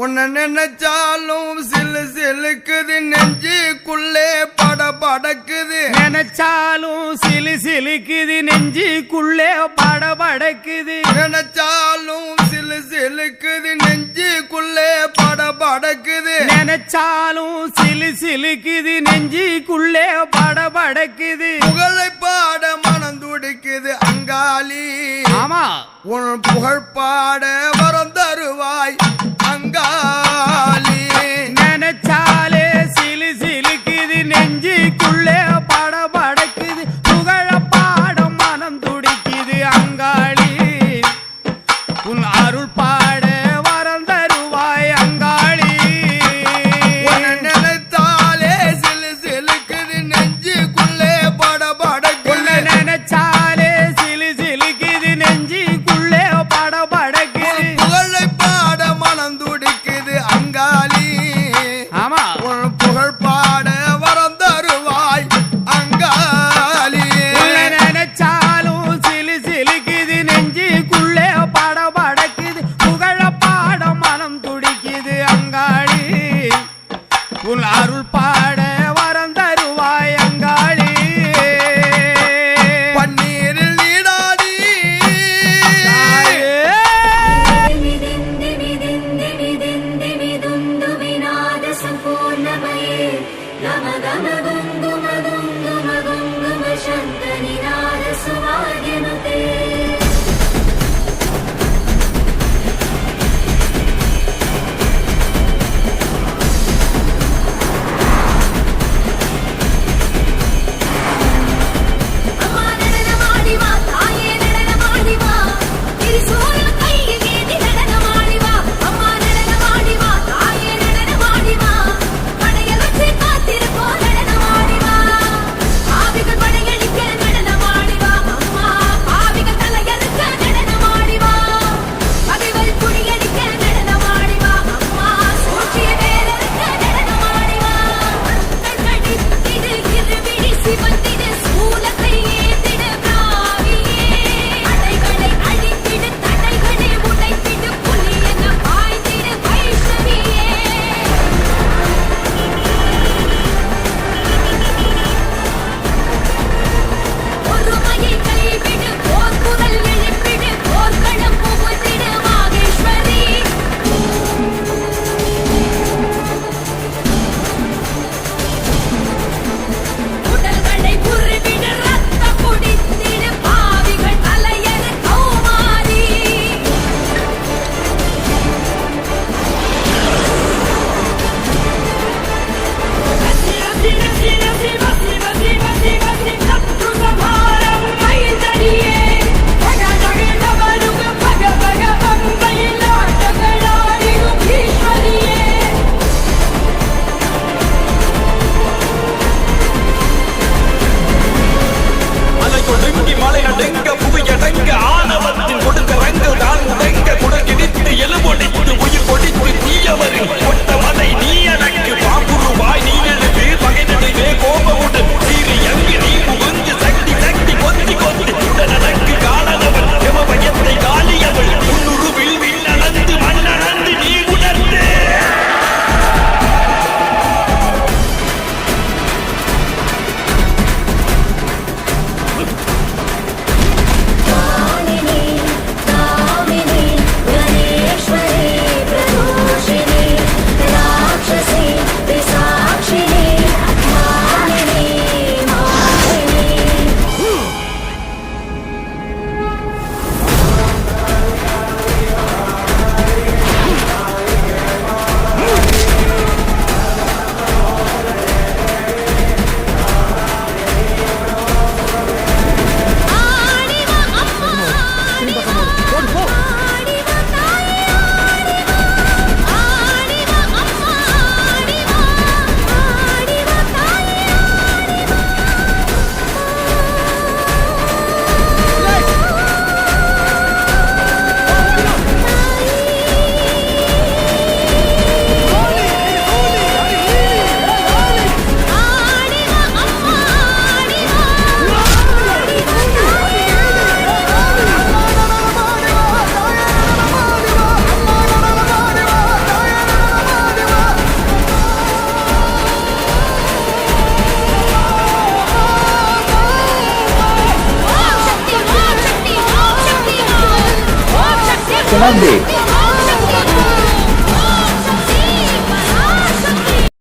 உன்னை நினைச்சாலும் சிலு சிலுக்குது நெஞ்சுக்குள்ளே பட படக்குது. நினைச்சாலும் சிலு சிலுக்குது நெஞ்சுக்குள்ளே பட படக்குது. நினைச்சாலும் சிலு சிலுக்குது நெஞ்சுக்குள்ளே பட படக்குது. நினைச்சாலும் சிலு சிலுக்குது நெஞ்சுக்குள்ளே பட படக்குது. புகழை பாட மனம் துடிக்குது அங்காளி. ஆமா. உன் புகழ் பாட வரம் தருவாய்.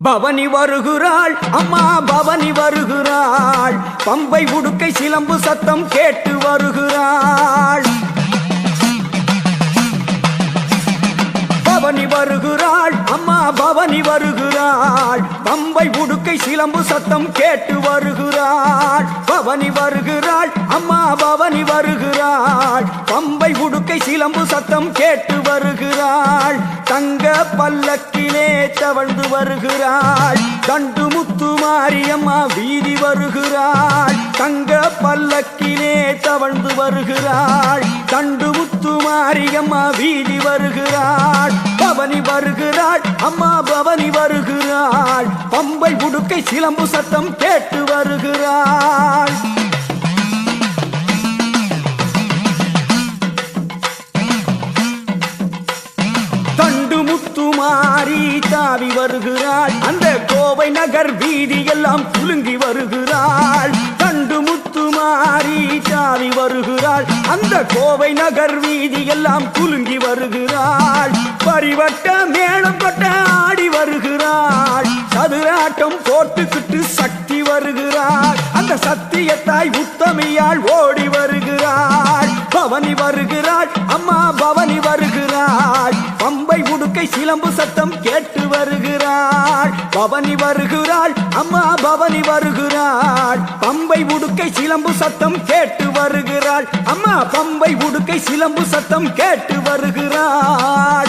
பவனி வருகிறாள். அம்மா பவனி வருகிறாள். பம்பை உடுக்கை சிலம்பு சத்தம் கேட்டு வருகிறாள். பவனி வருகிறாள். அம்மா பவனி வருகிறாள். பம்பை உடுக்கை சிலம்பு சத்தம் கேட்டு வருகிறாள். பவனி வருகிறாள். அம்மா பவனி வருகிறாள். பம்பை உடுக்கை சிலம்பு சத்தம் கேட்டு வருகிறாள். பல்லக்கிலே தவழ்ந்து வருகிறாள். கண்டு முத்து மாரியம்மா வீதி வருகிறாள். தங்க பல்லக்கிலே தவழ்ந்து வருகிறாள். கண்டு முத்து மாரியம்மா வீதி வருகிறாள். பவனி வருகிறாள் அம்மா பவனி வருகிறாள். பம்பை உடுக்கை சிலம்பு சத்தம் கேட்டு வருகிறாள். மாறி தாவி வருகிறாள். அந்த கோவை நகர் வீதி எல்லாம் குலுங்கி வருகிறாள். தண்டு முத்து மாறி தாவி வருகிறாள். அந்த கோவை நகர் வீதி எல்லாம் குலுங்கி வருகிறாள். பரிவட்ட மேளம் கொட்ட ஆடி வருகிறாள். சதுராட்டம் போட்டுக்கிட்டு சக்தி வருகிறாள். அந்த சத்தியத்தாய் உத்தமியாள் ஓடி வருகிறாள். பவனி வருகிறாள். அம்மா பவனி வருகிறாள். பம்பை உடுக்கை சிலம்பு சத்தம் கேட்டு வருகிறாள். பவனி வருகிறாள். அம்மா பவனி வருகிறாள். பம்பை உடுக்கை சிலம்பு சத்தம் கேட்டு வருகிறாள். அம்மா பம்பை உடுக்கை சிலம்பு சத்தம் கேட்டு வருகிறாள்.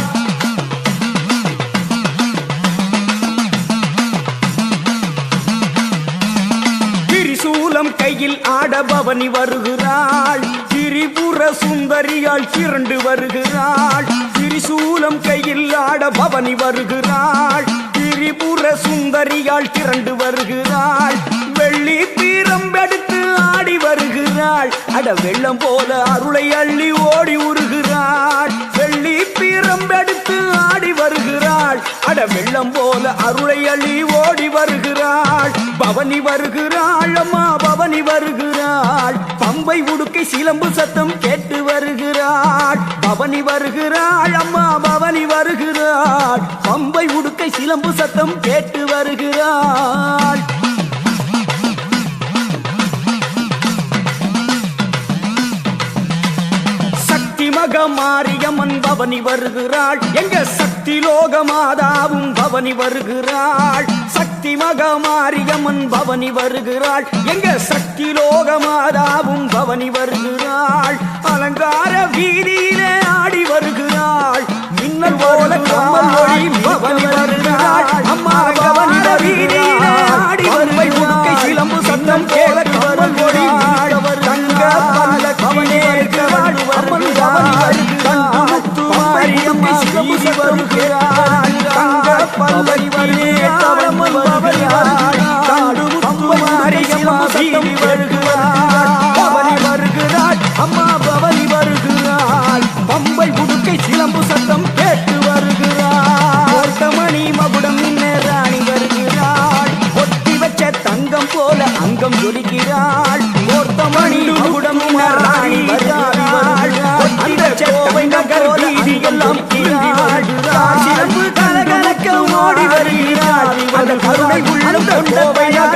திரிசூலம் கையில் ஆட பவனி வருகிறாள். திரிபுர சுந்தரியால் திரண்டு வருகிறாள். திரிசூலம் கையில் ஆட பவனி வருகிறாள். திரிபுர சுந்தரியால் திரண்டு வருகிறாள். வெள்ளி பீரம்பெடுத்து ஆடி வருகிறாள். அட வெள்ளம் போல அருளை அள்ளி ஓடி உருகிறாள். வெள்ளி பீரம்பெடுத்து ஆடி வருகிறாள். அட வெள்ளம் போல அருளை அள்ளி ஓடி வருகிறாள். பவனி வருகிறாள் அம்மா. பவனி வருகிறாள். பம்பை உடுக்கை சிலம்பு சத்தம் கேட்டு வருகிறாள். பவனி வருகிறாள் அம்மா பவனி வருகிறாள். பம்பை உடுக்கை சிலம்பு சத்தம் கேட்டு வருகிறாள். சக்தி மக மாரியம்மன் பவனி வருகிறாள். எங்க சக்தி லோக மாதாவும் பவனி வருகிறாள். சக்தி மக மாரியம்மன் பவனி வருகிறாள். எங்க சக்தி லோக மாதாவும் பவனி வருகிறாள். அலங்கார வீதியிலே ஆடி வருகிறாள். மின்னல் போல கம்மல் ஒளி பவனி வருகிறாள். அம்மா பவனி வீதியிலே ஆடி வருவை உடுக்கை சிலம்பு சத்தம் கேள கம்மல் ஒளி தங்க பல்ல பவனி வருகிறாள். அம்மன் பவனி வருகிறாள் மாரியம்மா வீதி வருகிறாள். தங்க பல்லவி வருகிறாள். எல்லாம் கிள்கிறாள் கலகலக்க ஓடி வருகிறார் அந்த கருணை உள்ளம் கோவை நகர்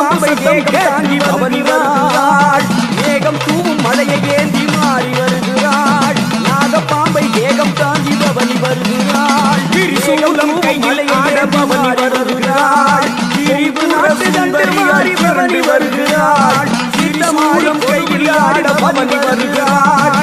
உடுக்கை சிலம்பு சத்தம் கேட்டு பவனி வருகிறாள். மேகம் தூவும் மழையை ஏந்தி மாறி வருகிறாள். நாகப்பாம்பை வேகம் தாண்டி பவனி வருகிறாள். திரிசூலம் கையில் ஆட பவனி வருகிறாள். திரிபு நாட்டு தண்டு மாறி பவனி வருகிறாள். திரிசூலம் கையில் ஆட பவனி வருகிறாள்.